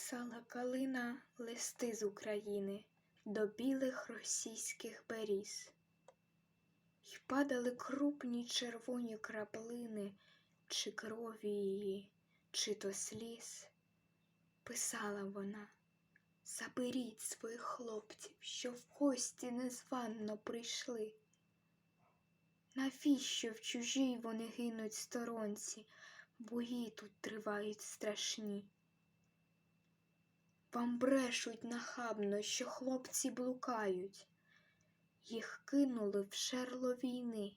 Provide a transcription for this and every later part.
Писала калина листи з України до білих російських беріз. Й падали крупні червоні краплини, чи крові її, чи то сліз. Писала вона, заберіть своїх хлопців, що в гості незванно прийшли. Навіщо в чужій вони гинуть сторонці, бої тут тривають страшні. Вам брешуть нахабно, що хлопці блукають, їх кинули в шерло війни.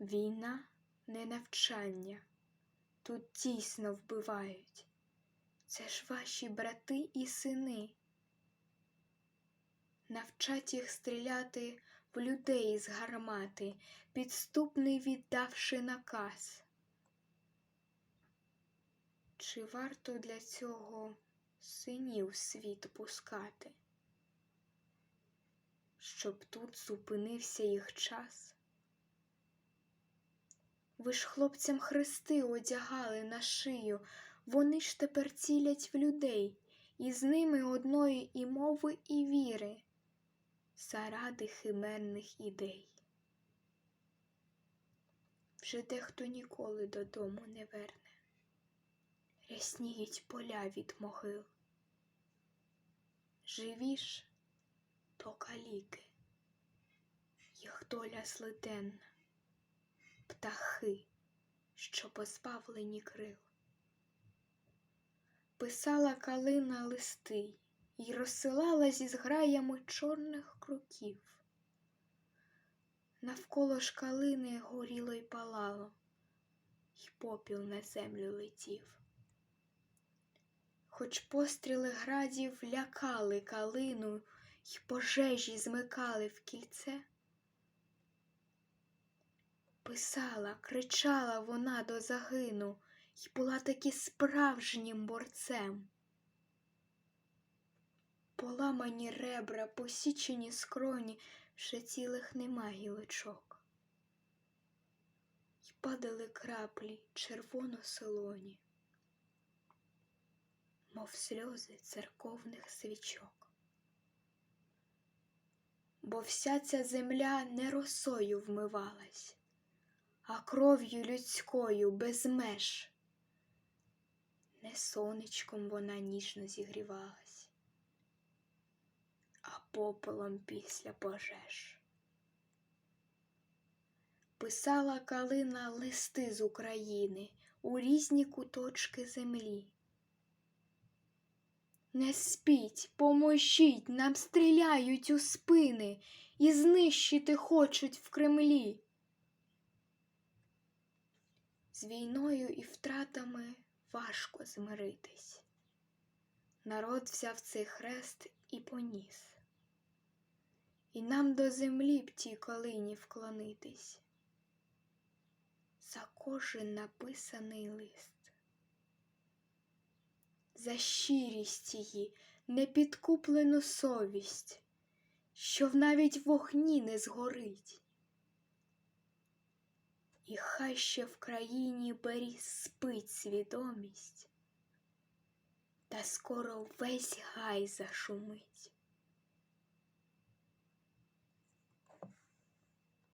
Війна не навчання, тут дійсно вбивають. Це ж ваші брати і сини. Навчать їх стріляти в людей з гармати, підступний віддавши наказ. Чи варто для цього синів світ пускати, щоб тут зупинився їх час? Ви ж хлопцям хрести одягали на шию, вони ж тепер цілять в людей, і з ними одної і мови, і віри, заради химерних ідей. Вже дехто ніколи додому не верне рясніють поля від могил. Живі ж то каліки, їх доля злиденна, птахи, що позбавлені крил. Писала калина листи й розсилала зі зграями чорних круків. Навколо ж калини горіло й палало, й попіл на землю летів. Хоч постріли градів лякали калину й пожежі змикали в кільце. Писала, кричала вона до загину й була таки справжнім борцем. Поламані ребра, посічені скроні, вже цілих нема гілочок. Й падали краплі червоно-солоні мов сльози церковних свічок. Бо вся ця земля не росою вмивалась, а кров'ю людською без меж. Не сонечком вона ніжно зігрівалась, а попелом після пожеж. Писала калина листи з України у різні куточки землі. Не спіть, поможіть, нам стріляють у спини і знищити хочуть в Кремлі. З війною і втратами важко змиритись. Народ взяв цей хрест і поніс. І нам до землі б тій колині вклонитись. За кожен написаний лист за щирість її, непідкуплену совість, що в навіть вогні не згорить. І хай ще в країні беріз спить свідомість, та скоро весь гай зашумить.